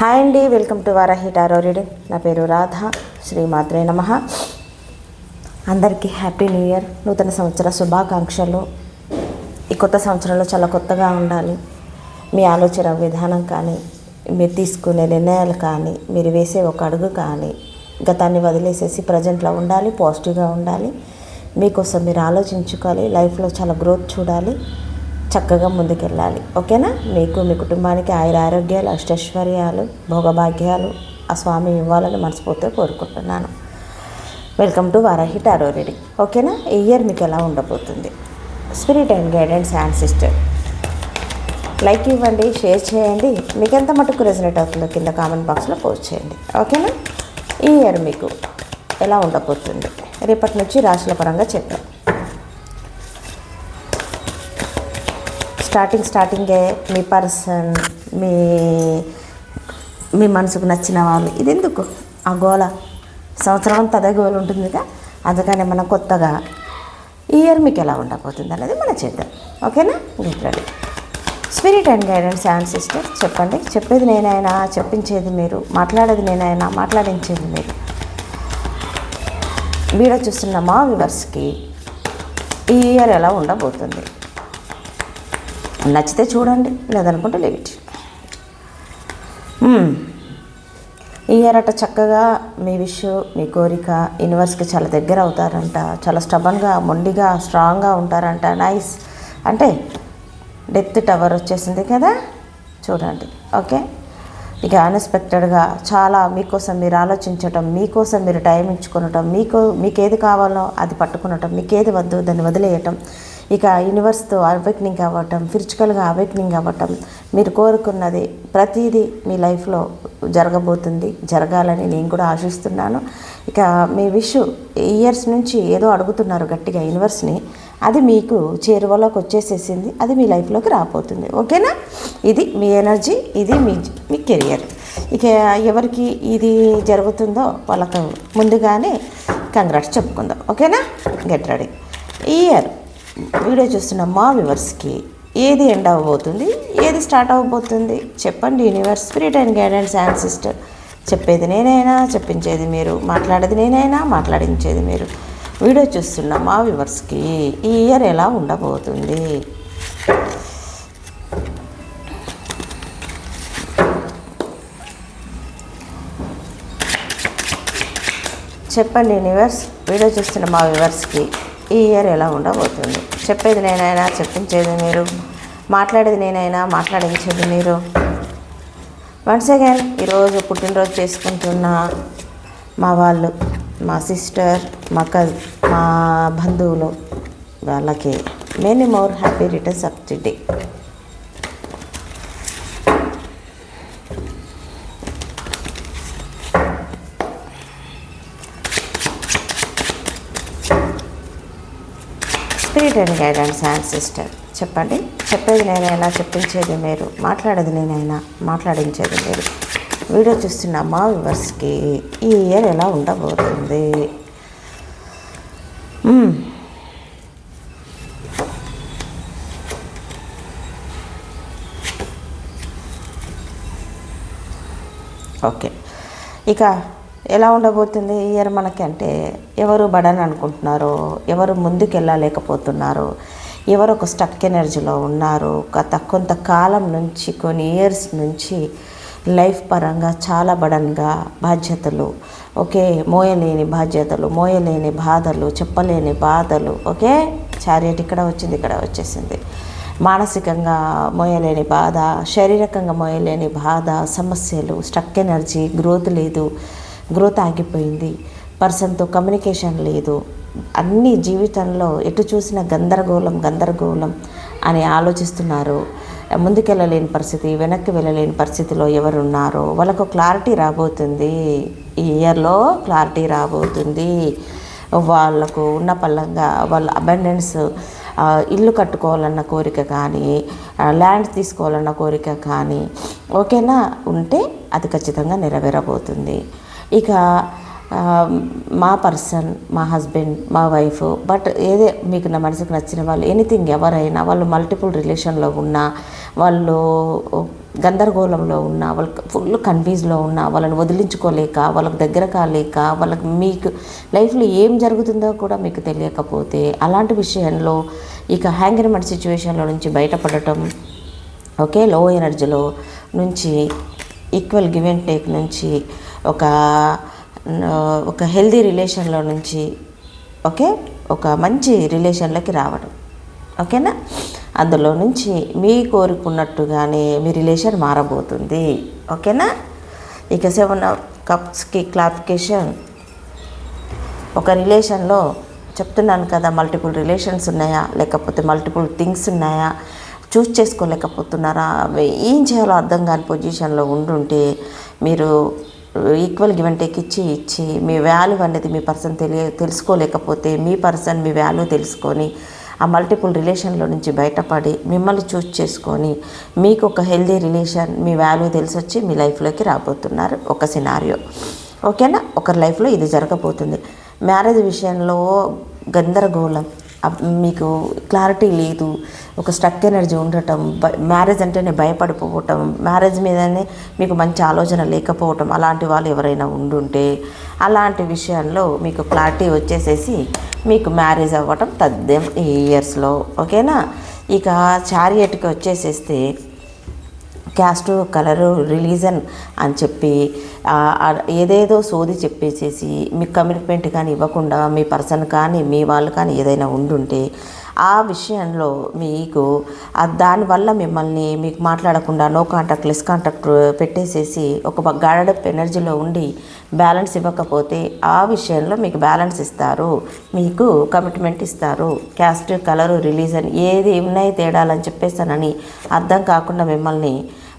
Hi అండి welcome to Varahi tarot reading. నా పేరు రాధ శ్రీ మాత్రే నమ. అందరికీ హ్యాపీ న్యూ ఇయర్ నూతన సంవత్సర శుభాకాంక్షలు. ఈ కొత్త సంవత్సరంలో చాలా కొత్తగా ఉండాలి. మీ ఆలోచన విధానం కానీ మీరు తీసుకునే నిర్ణయాలు కానీ మీరు వేసే ఒక అడుగు కానీ గతాన్ని వదిలేసేసి ప్రజెంట్లో ఉండాలి పాజిటివ్గా ఉండాలి. మీకోసం మీరు ఆలోచించుకోవాలి లైఫ్లో చాలా గ్రోత్ చూడాలి. చక్కగా ముందుకెళ్ళాలి. ఓకేనా? మీకు మీ కుటుంబానికి ఆయుర ఆరోగ్యాలు అష్టైశ్వర్యాలు భోగభాగ్యాలు ఆ స్వామి ఇవ్వాలని మనస్ఫూర్తిగా కోరుకుంటున్నాను. Welcome to Varahi tarot ready ఓకేనా? ఈ ఇయర్ మీకు ఎలా ఉండబోతుంది? Spirit and guidance and sister like ఇవ్వండి షేర్ చేయండి. మీకు ఎంత మటుకు రెజనేట్ అవుతుందో కింద కామెంట్ బాక్స్లో పోస్ట్ చేయండి. ఓకేనా? ఈ ఇయర్ మీకు ఎలా ఉండబోతుంది? రేపటి నుంచి రాశుల పరంగా చెప్పాం. స్టార్టింగ్ స్టార్టింగే మీ పర్సన్ మీ మీ మనసుకు నచ్చిన వాళ్ళు. ఇది ఎందుకు ఆ గోల. సంవత్సరం అంతా అదే గోల ఉంటుందిగా. అందుకని మనం కొత్తగా ఈ ఇయర్ మీకు ఎలా ఉండబోతుంది అనేది మనం చేద్దాం. ఓకేనా? Good ready spirit and guidance and sister చెప్పండి. చెప్పేది నేనైనా చెప్పించేది మీరు మాట్లాడేది నేనైనా మాట్లాడించేది మీరు. వీడియో చూస్తున్న మా వివర్స్కి ఈ ఇయర్ ఎలా ఉండబోతుంది? నచ్చితే చూడండి లేదనుకుంటే లేవిట్ ఈ ఇయర్ చక్కగా మీ విష్ మీ కోరిక యూనివర్స్కి చాలా దగ్గర అవుతారంట. చాలా స్టబన్గా మొండిగా స్ట్రాంగ్గా ఉంటారంట. నైస్ అంటే డెత్ టవర్ వచ్చేసింది కదా? చూడండి. ఓకే ఇక అన్ఎక్స్పెక్టెడ్గా చాలా మీకోసం మీరు ఆలోచించటం మీకోసం మీరు టైం ఇచ్చుకునటం మీకు మీకు ఏది కావాలో అది పట్టుకునటం మీకు ఏది వద్దు దాన్ని వదిలేయటం. ఇక యూనివర్స్తో అవేక్నింగ్ అవ్వటం ఫిజికల్గా అవేక్నింగ్ అవ్వటం మీరు కోరుకున్నది ప్రతిదీ మీ లైఫ్లో జరగబోతుంది జరగాలని నేను కూడా ఆశిస్తున్నాను. ఇక మీ విష్ ఇయర్స్ నుంచి ఏదో అడుగుతున్నారు గట్టిగా యూనివర్స్ని అది మీకు చేరువలోకి వచ్చేసేసింది అది మీ లైఫ్లోకి రాబోతుంది. ఓకేనా ఇది మీ ఎనర్జీ ఇది మీ మీ కెరియర్ ఇక ఎవరికి ఇది జరుగుతుందో వాళ్ళకు ముందుగానే కంగ్రాట్స్ చెప్పుకుందాం. ఓకేనా గెట్ రెడీ ఇయర్ వీడియో చూస్తున్న మా వ్యూవర్స్కి ఏది ఎండ్ అవ్వబోతుంది? ఏది స్టార్ట్ అవ్వబోతుంది? చెప్పండి universe spirit and guidance and sister చెప్పేది నేనైనా చెప్పించేది మీరు మాట్లాడేది నేనైనా మాట్లాడించేది మీరు. వీడియో చూస్తున్న మా వ్యూవర్స్కి ఈ ఇయర్ ఎలా ఉండబోతుంది? చెప్పండి యూనివర్స్ వీడియో చూస్తున్న మా వ్యూవర్స్కి ఈ ఇయర్ ఎలా ఉండబోతుంది? చెప్పేది నేనైనా చెప్పించేది మీరు మాట్లాడేది నేనైనా మాట్లాడించేది మీరు. వన్స్ అగైన్ ఈరోజు పుట్టినరోజు చేసుకుంటున్న మా వాళ్ళు మా సిస్టర్ మా కజ్ మా బంధువులు వాళ్ళకి many more happy returns of the day and guidance and sister చెప్పండి. చెప్పేది నేనైనా చెప్పించేది మీరు. మాట్లాడేది నేనైనా మాట్లాడించేది మీరు. వీడియో చూస్తున్న మా వ్యూవర్స్కి ఈ ఇయర్ ఎలా ఉండబోతుంది? ఓకే. ఇక ఎలా ఉండబోతుంది ఈ ఇయర్ మనకంటే? ఎవరు బడని అనుకుంటున్నారో? ఎవరు ముందుకు వెళ్ళలేకపోతున్నారు ఎవరు ఒక స్టక్ ఎనర్జీలో ఉన్నారు? గత కొంతకాలం నుంచి కొన్ని ఇయర్స్ నుంచి లైఫ్ పరంగా చాలా బడన్గా బాధ్యతలు. ఓకే మోయలేని బాధ్యతలు మోయలేని బాధలు చెప్పలేని బాధలు ఓకే? చారియట్ ఇక్కడ వచ్చింది ఇక్కడ వచ్చేసింది. మానసికంగా మోయలేని బాధ శారీరకంగా మోయలేని బాధ సమస్యలు స్టక్ ఎనర్జీ గ్రోత్ లేదు. గ్రోత్ ఆగిపోయింది. పర్సన్తో కమ్యూనికేషన్ లేదు. అన్ని జీవితంలో ఎటు చూసిన గందరగోళం గందరగోళం అని ఆలోచిస్తున్నారు. ముందుకెళ్ళలేని పరిస్థితి వెనక్కి వెళ్ళలేని పరిస్థితిలో ఎవరున్నారో వాళ్ళకు క్లారిటీ రాబోతుంది. ఈ ఇయర్లో క్లారిటీ రాబోతుంది. వాళ్ళకు ఉన్న పల్లంగా వాళ్ళ అబండెన్స్ ఇల్లు కట్టుకోవాలన్న కోరిక కానీ ల్యాండ్ తీసుకోవాలన్న కోరిక కానీ ఓకేనా? ఉంటే అది ఖచ్చితంగా నెరవేరబోతుంది. ఇక మా పర్సన్ మా హస్బెండ్ మా వైఫ్ బట్ ఏదే మీకు నా మనసుకు నచ్చిన వాళ్ళు ఎనీథింగ్ ఎవరైనా వాళ్ళు మల్టిపుల్ రిలేషన్లో ఉన్నా వాళ్ళు గందరగోళంలో ఉన్న వాళ్ళకి ఫుల్ కన్ఫ్యూజ్లో ఉన్న వాళ్ళని వదిలించుకోలేక వాళ్ళకి దగ్గర కాలేక వాళ్ళకి మీకు లైఫ్లో ఏం జరుగుతుందో కూడా మీకు తెలియకపోతే అలాంటి విషయంలో ఇక హ్యాంగర్మెంట్ సిచ్యువేషన్లో నుంచి బయటపడటం ఓకే లో ఎనర్జీలో నుంచి ఈక్వల్ గివ్ అండ్ టేక్ నుంచి ఒక ఒక హెల్దీ రిలేషన్లో నుంచి ఓకే? ఒక మంచి రిలేషన్లోకి రావడం. ఓకేనా? అందులో నుంచి మీ కోరుకున్నట్టుగానే మీ రిలేషన్ మారబోతుంది. ఓకేనా? ఇక సెవెన్ కప్స్కి క్లారిఫికేషన్ ఒక రిలేషన్లో చెప్తున్నాను కదా మల్టిపుల్ రిలేషన్స్ ఉన్నాయా? లేకపోతే మల్టిపుల్ థింగ్స్ ఉన్నాయా? చూస్ చేసుకోలేకపోతున్నారా? ఏం చేయాలో అర్థం కాని పొజిషన్లో ఉండుంటే మీరు ఈక్వల్ గివ్ అండ్ టేక్ ఇచ్చి ఇచ్చి మీ వాల్యూ అనేది మీ పర్సన్ తెలియ తెలుసుకోలేకపోతే మీ పర్సన్ మీ వాల్యూ తెలుసుకొని ఆ మల్టిపుల్ రిలేషన్లో నుంచి బయటపడి మిమ్మల్ని చూస్ చేసుకొని మీకు ఒక హెల్దీ రిలేషన్ మీ వాల్యూ తెలిసొచ్చి మీ లైఫ్లోకి రాబోతున్నారు ఒక సినారియో ఓకేనా ఒకరి లైఫ్లో ఇది జరగబోతుంది. మ్యారేజ్ విషయంలో గందరగోళం మీకు క్లారిటీ లేదు ఒక స్ట్రక్ ఎనర్జీ ఉండటం మ్యారేజ్ అంటేనే భయపడిపోవటం మ్యారేజ్ మీదనే మీకు మంచి ఆలోచన లేకపోవటం అలాంటి వాళ్ళు ఎవరైనా ఉండుంటే అలాంటి విషయంలో మీకు క్లారిటీ వచ్చేసేసి మీకు మ్యారేజ్ అవ్వటం తథ్యం ఈ ఇయర్స్లో ఓకేనా? ఇక చారియట్కి వచ్చేసేస్తే క్యాస్ట్ కలరు రిలీజన్ అని చెప్పి ఏదేదో సోది చెప్పేసేసి మీకు కమిట్మెంట్ కానీ ఇవ్వకుండా మీ పర్సన్ కానీ మీ వాళ్ళు కానీ ఏదైనా ఉండుంటే ఆ విషయంలో మీకు దానివల్ల మిమ్మల్ని మీకు మాట్లాడకుండా నో కాంటాక్ట్ లెస్ కాంటాక్ట్ పెట్టేసేసి ఒక గాడప్ ఎనర్జీలో ఉండి బ్యాలెన్స్ ఇవ్వకపోతే ఆ విషయంలో మీకు బ్యాలెన్స్ ఇస్తారు మీకు కమిట్మెంట్ ఇస్తారు. క్యాస్ట్ కలరు రిలీజన్ ఏది ఉన్నాయి తేడాలని చెప్పేస్తానని అర్థం కాకుండా మిమ్మల్ని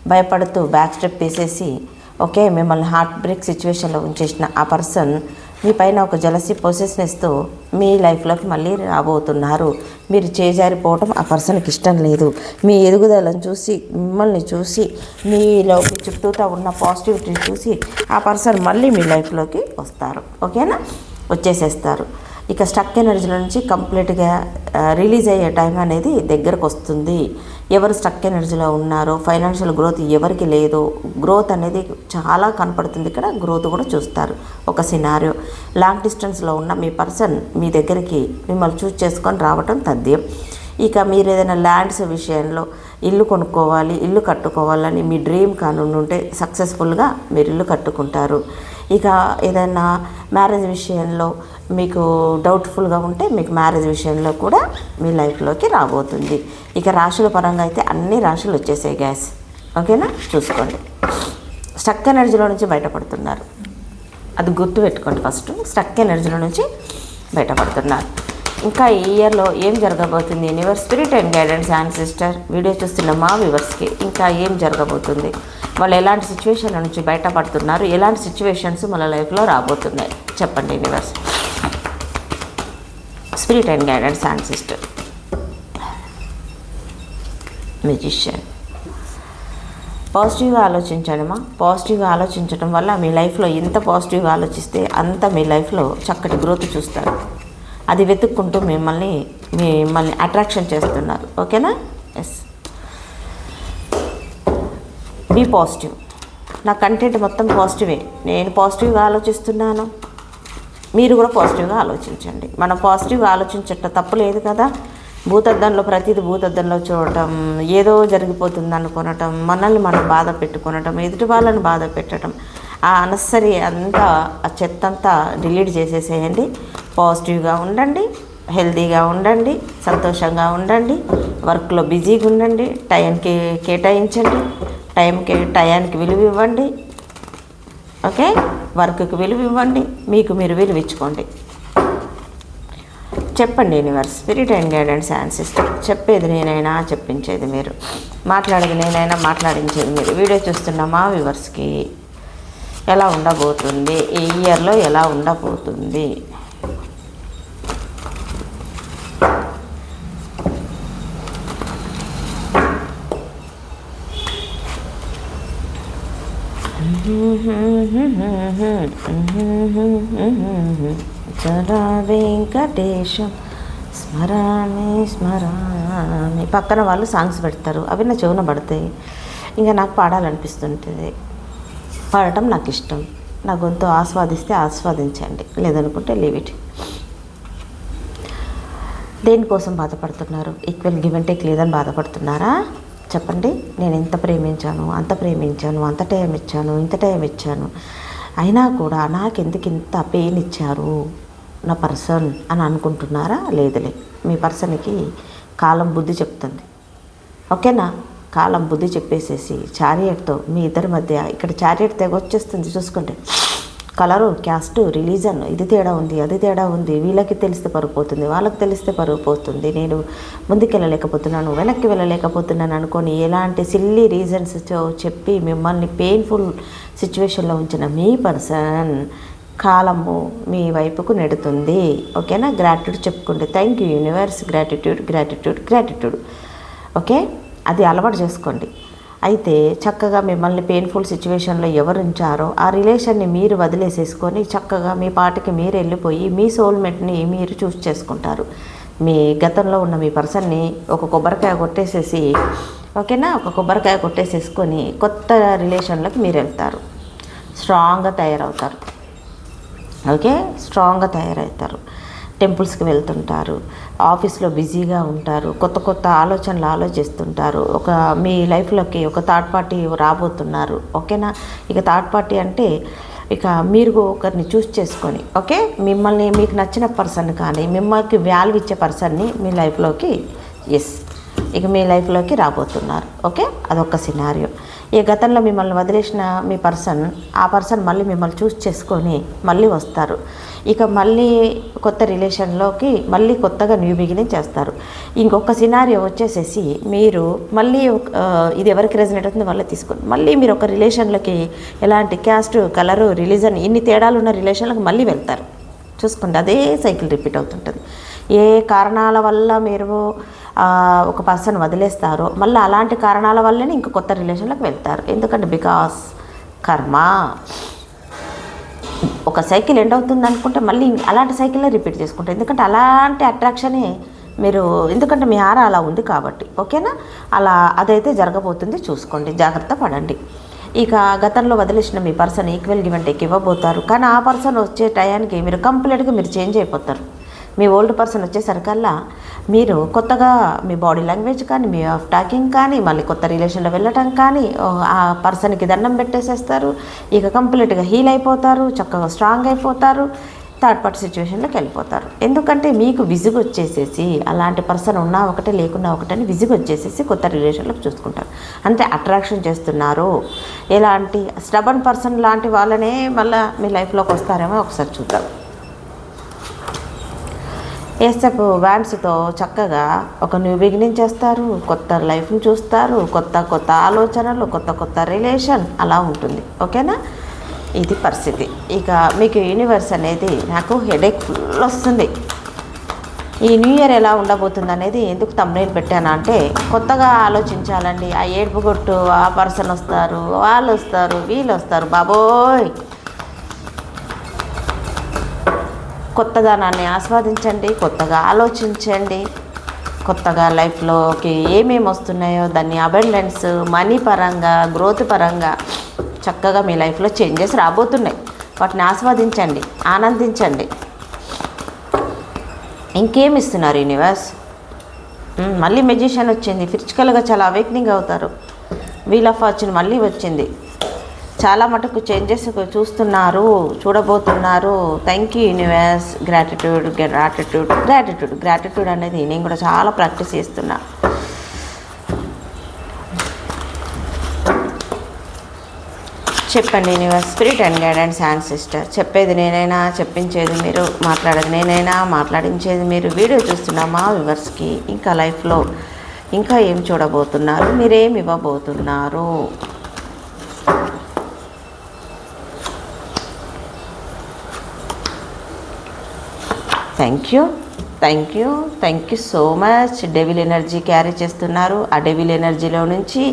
భయపడుతూ బ్యాక్ స్టెప్ వేసేసి ఓకే మిమ్మల్ని హార్ట్ బ్రేక్ సిచ్యువేషన్లో ఉంచేసిన ఆ పర్సన్ మీ పైన ఒక జలసి పొసెస్నెస్తో మీ లైఫ్లోకి మళ్ళీ రాబోతున్నారు. మీరు చేజారిపోవటం ఆ పర్సన్కి ఇష్టం లేదు. మీ ఎదుగుదలను చూసి మిమ్మల్ని చూసి మీలో మీ చుట్టూతా ఉన్న పాజిటివిటీని చూసి ఆ పర్సన్ మళ్ళీ మీ లైఫ్లోకి వస్తారు. ఓకేనా? వచ్చేసేస్తారు. ఇక స్టక్ ఎనర్జీ నుంచి కంప్లీట్గా రిలీజ్ అయ్యే టైం అనేది దగ్గరకు వస్తుంది. ఎవరు స్టక్ ఎనర్జీలో ఉన్నారో ఫైనాన్షియల్ గ్రోత్ ఎవరికి లేదో గ్రోత్ అనేది చాలా కనపడుతుంది. ఇక్కడ గ్రోత్ కూడా చూస్తారు. ఒక సినారియో లాంగ్ డిస్టెన్స్లో ఉన్న మీ పర్సన్ మీ దగ్గరికి మిమ్మల్ని చూస్ చేసుకొని రావటం తథ్యం. ఇక మీరు ఏదైనా ల్యాండ్స్ విషయంలో ఇల్లు కొనుక్కోవాలి ఇల్లు కట్టుకోవాలని మీ డ్రీమ్ కానుండి ఉంటే సక్సెస్ఫుల్గా మీరు ఇల్లు కట్టుకుంటారు. ఇక ఏదైనా మ్యారేజ్ విషయంలో మీకు డౌట్ఫుల్గా ఉంటే మీకు మ్యారేజ్ విషయంలో కూడా మీ లైఫ్లోకి రాబోతుంది. ఇక రాశుల పరంగా అయితే అన్ని రాశులు వచ్చేసాయి గ్యాస్ ఓకేనా చూసుకోండి. స్టక్ ఎనర్జీలో నుంచి బయటపడుతున్నారు. అది గుర్తు పెట్టుకోండి ఫస్ట్ స్టక్ ఎనర్జీలో నుంచి బయటపడుతున్నారు. ఇంకా ఈ ఇయర్లో ఏం జరగబోతుంది? Universe spirit and guidance and sister video చూస్తున్న మా వ్యూవర్స్కి ఇంకా ఏం జరగబోతుంది? వాళ్ళు ఎలాంటి సిచ్యువేషన్ల నుంచి బయటపడుతున్నారు? ఎలాంటి సిచ్యువేషన్స్ మన లైఫ్లో రాబోతున్నాయి? చెప్పండి universe spirit and guidance and sister magician పాజిటివ్గా ఆలోచించడమా? పాజిటివ్గా ఆలోచించడం వల్ల మీ లైఫ్లో ఎంత పాజిటివ్గా ఆలోచిస్తే అంత మీ లైఫ్లో చక్కటి గ్రోత్ చూస్తారు. అది వెతుక్కుంటూ మిమ్మల్ని మిమ్మల్ని అట్రాక్షన్ చేస్తున్నారు. ఓకేనా? ఎస్ బీ పాజిటివ్ నా కంటెంట్ మొత్తం పాజిటివే నేను పాజిటివ్గా ఆలోచిస్తున్నాను. మీరు కూడా పాజిటివ్గా ఆలోచించండి. మనం పాజిటివ్గా ఆలోచించట తప్పు లేదు కదా. భూతద్దంలో ప్రతిదీ భూతద్దంలో చూడటం ఏదో జరిగిపోతుంది అనుకోనటం మనల్ని మనం బాధ పెట్టుకొనటం ఎదుటి వాళ్ళని బాధ పెట్టడం ఆ అనసరి అంతా ఆ చెత్త అంతా డిలీట్ చేసేసేయండి. పాజిటివ్గా ఉండండి హెల్తీగా ఉండండి సంతోషంగా ఉండండి వర్క్లో బిజీగా ఉండండి టైంకి కేటాయించండి టైంకి టయానికి విలువ ఇవ్వండి. ఓకే? వర్క్కి విలువ ఇవ్వండి మీకు మీరు విలువ ఇచ్చుకోండి. చెప్పండి universe spirit and guidance and sister చెప్పేది నేనైనా చెప్పించేది మీరు. మాట్లాడేది నేనైనా మాట్లాడించేది మీరు. వీడియో చూస్తున్న మా వ్యూవర్స్కి ఎలా ఉండబోతుంది? ఈ ఇయర్లో ఎలా ఉండబోతుంది? జరా వెంకటేశం స్మరామి స్మరామి. పక్కన వాళ్ళు సాంగ్స్ పెడతారు. అవి నా చెవున పడతాయి. ఇంకా నాకు పాడాలనిపిస్తుంటుంది. పాడటం నాకు ఇష్టం. నా గొంతు ఆస్వాదిస్తే ఆస్వాదించండి. లేదనుకుంటే లీవ్ ఇట్ దేనికోసం బాధపడుతున్నారు? ఈక్వల్ గివ్ అండ్ టేక్ లేదని బాధపడుతున్నారా? చెప్పండి నేను ఇంత ప్రేమించాను అంత ప్రేమించాను అంత టైం ఇచ్చాను ఇంత టైం ఇచ్చాను. అయినా కూడా నాకెందుకు ఇంత పెయిన్ ఇచ్చారు నా పర్సన్ అని అనుకుంటున్నారా? లేదులే. మీ పర్సన్కి కాలం బుద్ధి చెప్తుంది. ఓకేనా? కాలం బుద్ధి చెప్పేసేసి చారియట్తో మీ ఇద్దరి మధ్య ఇక్కడ చారియట్ తెగ వచ్చేస్తుంది చూసుకోండి కలరు క్యాస్ట్ రిలీజన్ ఇది తేడా ఉంది అది తేడా ఉంది వీళ్ళకి తెలిస్తే పరుగు పోతుంది వాళ్ళకి తెలిస్తే పరుగు పోతుంది. నేను ముందుకెళ్ళలేకపోతున్నాను వెనక్కి వెళ్ళలేకపోతున్నాను అనుకొని ఎలాంటి సిల్లీ రీజన్స్ చెప్పి మిమ్మల్ని పెయిన్ఫుల్ సిచ్యువేషన్లో ఉంచిన మీ పర్సన్ కాలము మీ వైపుకు నెడుతుంది. ఓకేనా? గ్రాటిట్యూడ్ చెప్పుకోండి thank you universe gratitude gratitude gratitude okay? అది అలవాటు చేసుకోండి. అయితే చక్కగా మిమ్మల్ని పెయిన్ఫుల్ సిచ్యువేషన్లో ఎవరు ఉంచారో ఆ రిలేషన్ని మీరు వదిలేసేసుకొని చక్కగా మీ పాటికి మీరు వెళ్ళిపోయి మీ సోల్మేట్ని మీరు చూస్ చేసుకుంటారు. మీ గతంలో ఉన్న మీ పర్సన్ని ఒక కొబ్బరికాయ కొట్టేసేసి ఓకేనా ఒక కొబ్బరికాయ కొట్టేసేసుకొని కొత్త రిలేషన్లోకి మీరు వెళ్తారు. స్ట్రాంగ్గా తయారవుతారు. ఓకే స్ట్రాంగ్గా తయారవుతారు. టెంపుల్స్కి వెళ్తుంటారు. ఆఫీస్లో బిజీగా ఉంటారు. కొత్త కొత్త ఆలోచనలు ఆలోచిస్తుంటారు. ఒక మీ లైఫ్లోకి ఒక థర్డ్ పార్టీ రాబోతున్నారు. ఓకేనా? ఇక థర్డ్ పార్టీ అంటే ఇక మీరు ఒకరిని చూస్ చేసుకొని ఓకే? మిమ్మల్ని మీకు నచ్చిన పర్సన్ కానీ మిమ్మల్ని వాల్యూ ఇచ్చే పర్సన్ని మీ లైఫ్లోకి ఎస్ ఇక మీ లైఫ్లోకి రాబోతున్నారు. ఓకే? అదొక సినారియో. ఈ గతంలో మిమ్మల్ని వదిలేసిన మీ పర్సన్ ఆ పర్సన్ మళ్ళీ మిమ్మల్ని చూస్ చేసుకొని మళ్ళీ వస్తారు. ఇక మళ్ళీ కొత్త రిలేషన్లోకి మళ్ళీ కొత్తగా న్యూ బిగినింగ్ చేస్తారు. ఇంకొక సినారియో వచ్చేసేసి మీరు మళ్ళీ ఒక- ఇది ఎవరికి రెజనేట్ అవుతుంది వాళ్ళే తీసుకోండి. మళ్ళీ మీరు ఒక రిలేషన్లోకి ఎలాంటి క్యాస్ట్ కలరు రిలీజన్ ఇన్ని తేడాలు ఉన్న రిలేషన్లకు మళ్ళీ వెళ్తారు. చూసుకోండి. అదే సైకిల్ రిపీట్ అవుతుంటుంది. ఏ కారణాల వల్ల మీరు ఒక పర్సన్ వదిలేస్తారో మళ్ళీ అలాంటి కారణాల వల్లనే ఇంకా కొత్త రిలేషన్లోకి వెళ్తారు. ఎందుకంటే బికాస్ కర్మ. ఒక సైకిల్ ఎండ్ అవుతుంది అనుకుంటే మళ్ళీ అలాంటి సైకిల్నే రిపీట్ చేసుకుంటారు. ఎందుకంటే అలాంటి అట్రాక్షనే మీరు ఎందుకంటే మీ ఆర అలా ఉంది కాబట్టి. ఓకేనా? అలా అదైతే జరగబోతుంది. చూసుకోండి. జాగ్రత్త పడండి. ఇక గతంలో వదిలేసిన మీ పర్సన్ ఈక్వల్ గివెన్ టేక్ ఇవ్వబోతారు. కానీ ఆ పర్సన్ వచ్చే టయానికి మీరు కంప్లీట్గా మీరు చేంజ్ అయిపోతారు. మీ ఓల్డ్ పర్సన్ వచ్చేసరికల్లా మీరు కొత్తగా మీ బాడీ లాంగ్వేజ్ కానీ మీ ఆఫ్ టాకింగ్ కానీ మళ్ళీ కొత్త రిలేషన్లో వెళ్ళటం కానీ ఆ పర్సన్కి దండం పెట్టేసేస్తారు. ఇక కంప్లీట్గా హీల్ అయిపోతారు చక్కగా స్ట్రాంగ్ అయిపోతారు. థర్డ్ పార్టీ సిచ్యువేషన్లోకి వెళ్ళిపోతారు. ఎందుకంటే మీకు విసుగు వచ్చేసేసి అలాంటి పర్సన్ ఉన్నా ఒకటే లేకున్నా ఒకటని విసుగు వచ్చేసేసి కొత్త రిలేషన్లోకి చూసుకుంటారు. అంటే అట్రాక్షన్ చేస్తున్నారు. ఎలాంటి స్టబన్ పర్సన్ లాంటి వాళ్ళనే మళ్ళీ మీ లైఫ్లోకి వస్తారేమో ఒకసారి చూద్దాం. ఏసపు వ్యాన్స్తో చక్కగా ఒక న్యూ బిగినింగ్ చేస్తారు. కొత్త లైఫ్ని చూస్తారు. కొత్త కొత్త ఆలోచనలు కొత్త కొత్త రిలేషన్ అలా ఉంటుంది. ఓకేనా? ఇది పరిస్థితి. ఇక మీకు యూనివర్స్ అనేది నాకు హెడేక్ ఫుల్ వస్తుంది. ఈ న్యూ ఇయర్ ఎలా ఉండబోతుంది అనేది ఎందుకు తమ్నేల్ పెట్టాను అంటే కొత్తగా ఆలోచించాలండి. ఆ ఏడుపు కొట్టు ఆ పర్సన్ వస్తారు వాళ్ళు వస్తారు వీళ్ళు వస్తారు బాబోయ్! కొత్తదనాన్ని ఆస్వాదించండి కొత్తగా ఆలోచించండి. కొత్తగా లైఫ్లోకి ఏమేమి వస్తున్నాయో దాన్ని అబెండెన్స్ మనీ పరంగా గ్రోత్ పరంగా చక్కగా మీ లైఫ్లో చేంజెస్ రాబోతున్నాయి. వాటిని ఆస్వాదించండి ఆనందించండి. ఇంకేం ఇస్తున్నారు యూనివర్స్ మళ్ళీ మెజిషియన్ వచ్చింది. ఫిజికల్గా చాలా అవేక్నింగ్ అవుతారు. వీల్ ఆఫ్ ఫార్చ్యూన్ మళ్ళీ వచ్చింది. చాలా మటుకు చేంజెస్ చూస్తున్నారు చూడబోతున్నారు. Thank you universe gratitude gratitude gratitude gratitude అనేది నేను కూడా చాలా ప్రాక్టీస్ చేస్తున్నా. చెప్పండి universe spirit and guidance and sister చెప్పేది నేనైనా చెప్పించేది మీరు మాట్లాడేది నేనైనా మాట్లాడించేది మీరు వీడియో చూస్తున్నా మా వ్యూవర్స్కి ఇంకా లైఫ్లో ఇంకా ఏం చూడబోతున్నారు? మీరేం ఇవ్వబోతున్నారు? Thank you thank you thank you so much devil energy carry చేస్తున్నారు. ఆ డెవిల్ ఎనర్జీలో నుంచి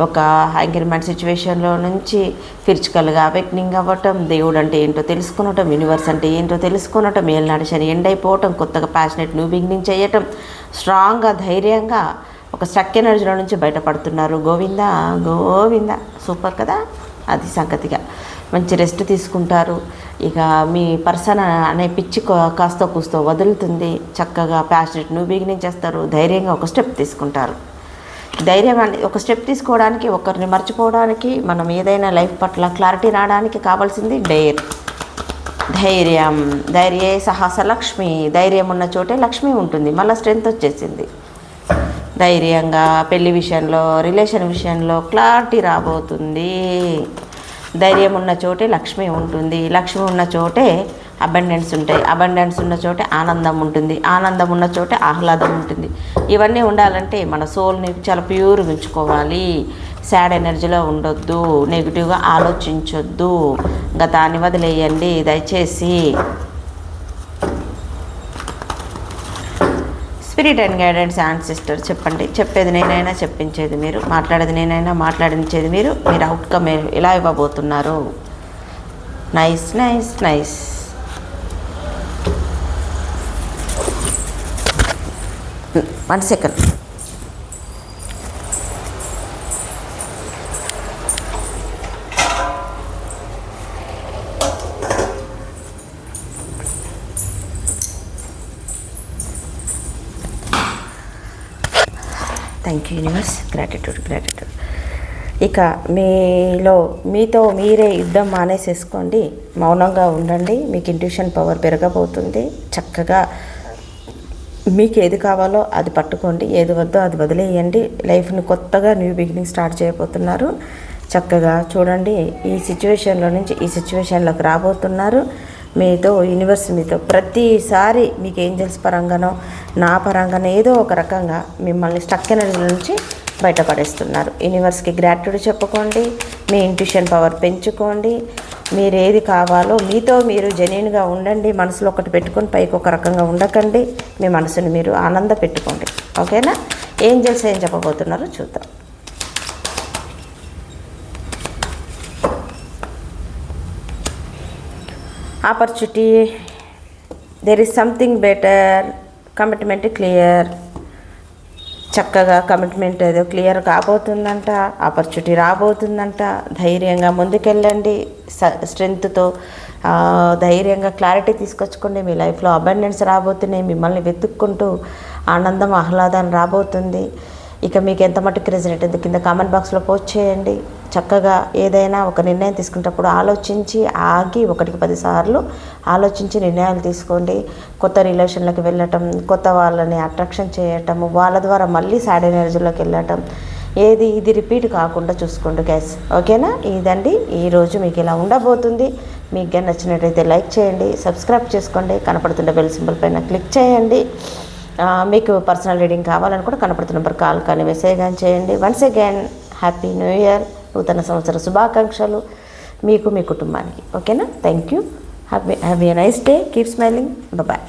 ఒక అగ్రిమెంట్ సిచ్యువేషన్లో నుంచి ఫిజికల్గా అవేక్నింగ్ అవ్వటం దేవుడు అంటే ఏంటో తెలుసుకునటం యూనివర్స్ అంటే ఏంటో తెలుసుకునటం ఏళ్ళనాడు శని ఎండ్ అయిపోవటం కొత్తగా ప్యాషనెట్ న్యూ బిగినింగ్ చేయటం స్ట్రాంగ్గా ధైర్యంగా ఒక స్టక్ ఎనర్జీలో నుంచి బయటపడుతున్నారు. గోవింద గోవింద సూపర్ కదా? అది సంగతిగా. మంచి రెస్ట్ తీసుకుంటారు. ఇక మీ పర్సన్ అనే పిచ్చి కాస్త కూస్తో వదులుతుంది. చక్కగా ప్యాషనెట్ న్యూ బిగినింగ్ చేస్తారు. ధైర్యంగా ఒక స్టెప్ తీసుకుంటారు. ధైర్యం అని ఒక స్టెప్ తీసుకోవడానికి ఒకరిని మర్చిపోవడానికి మనం ఏదైనా లైఫ్ పట్ల క్లారిటీ రావడానికి కావాల్సింది డైర్ ధైర్యం. ధైర్యే సాహస లక్ష్మి. ధైర్యం ఉన్న చోటే లక్ష్మి ఉంటుంది. మళ్ళీ స్ట్రెంత్ వచ్చేసింది. ధైర్యంగా పెళ్ళి విషయంలో రిలేషన్ విషయంలో క్లారిటీ రాబోతుంది. ధైర్యం ఉన్న చోటే లక్ష్మి ఉంటుంది. లక్ష్మి ఉన్న చోటే అబండెన్స్ ఉంటాయి. అబండెన్స్ ఉన్న చోటే ఆనందం ఉంటుంది. ఆనందం ఉన్న చోటే ఆహ్లాదం ఉంటుంది. ఇవన్నీ ఉండాలంటే మన సోల్ని చాలా ప్యూర్గా ఉంచుకోవాలి. సాడ్ ఎనర్జీలో ఉండొద్దు. నెగిటివ్గా ఆలోచించొద్దు. గతాన్ని వదిలేయండి. దయచేసి spirit and guidance and sister చెప్పండి. చెప్పేది నేనైనా చెప్పించేది మీరు. మాట్లాడేది నేనైనా మాట్లాడించేది మీరు. మీరు అవుట్కమ్ ఎలా ఇవ్వబోతున్నారు? Nice nice nice one second. Thank you universe gratitude gratitude ఇక మీలో మీతో మీరే యుద్ధం మానేసేసుకోండి. మౌనంగా ఉండండి. మీకు ఇంట్యూషన్ పవర్ పెరగబోతుంది. చక్కగా మీకు ఏది కావాలో అది పట్టుకోండి ఏది వద్దో అది వదిలేయండి. లైఫ్ని కొత్తగా న్యూ బిగినింగ్ స్టార్ట్ చేయబోతున్నారు. చక్కగా చూడండి ఈ సిచ్యువేషన్లో నుంచి ఈ సిచ్యువేషన్లోకి రాబోతున్నారు. మీతో యూనివర్స్ మీతో ప్రతిసారి మీకు ఏంజల్స్ పరంగానో నా పరంగానో ఏదో ఒక రకంగా మిమ్మల్ని స్టక్ ఎనర్జీ నుంచి బయటపడేస్తున్నారు. యూనివర్స్కి గ్రాట్యూడ్ చెప్పుకోండి మీ ఇంట్యూషన్ పవర్ పెంచుకోండి. మీరు ఏది కావాలో మీతో మీరు జెన్యున్గా ఉండండి మనసులో ఒకటి పెట్టుకొని పైకి ఒక రకంగా ఉండకండి. మీ మనసుని మీరు ఆనంద పెట్టుకోండి. ఓకేనా? ఏంజల్స్ ఏం చెప్పబోతున్నారో చూద్దాం. Opportunity there is something better commitment clear చక్కగా కమిట్మెంట్ ఏదో క్లియర్ కాబోతుందంట ఆపర్చునిటీ రాబోతుందంట. ధైర్యంగా ముందుకెళ్ళండి. స్ట్రెంగ్త్తో ధైర్యంగా క్లారిటీ తీసుకొచ్చుకోండి. మీ లైఫ్లో అబండెన్స్ రాబోతున్నాయి. మిమ్మల్ని వెతుక్కుంటూ ఆనందం ఆహ్లాదం రాబోతుంది. ఇక మీకు ఎంత మట్టుకు రిజల్ట్ ఉంది? కింద కామెంట్ బాక్స్లో పోస్ట్ చేయండి. చక్కగా ఏదైనా ఒక నిర్ణయం తీసుకునేటప్పుడు ఆలోచించి ఆగి ఒకటికి పదిసార్లు ఆలోచించి నిర్ణయాలు తీసుకోండి. కొత్త రిలేషన్లకు వెళ్ళటం కొత్త వాళ్ళని అట్రాక్షన్ చేయటం వాళ్ళ ద్వారా మళ్ళీ సాడ్ ఎనర్జీలోకి వెళ్ళటం ఏది ఇది రిపీట్ కాకుండా చూసుకోండి గ్యాస్ ఓకేనా? ఇదండి. ఈరోజు మీకు ఇలా ఉండబోతుంది. మీకు కానీ నచ్చినట్టయితే లైక్ చేయండి సబ్స్క్రైబ్ చేసుకోండి కనపడుతున్న బెల్ సింబల్ పైన క్లిక్ చేయండి. మీకు పర్సనల్ రీడింగ్ కావాలని కూడా కనపడుతున్న నెంబర్ కాల్ కానీ మెసేజ్ కానీ చేయండి. Once again happy new year. నూతన సంవత్సర శుభాకాంక్షలు మీకు మీ కుటుంబానికి. ఓకేనా? Thank you happy happy nice day keep smiling bye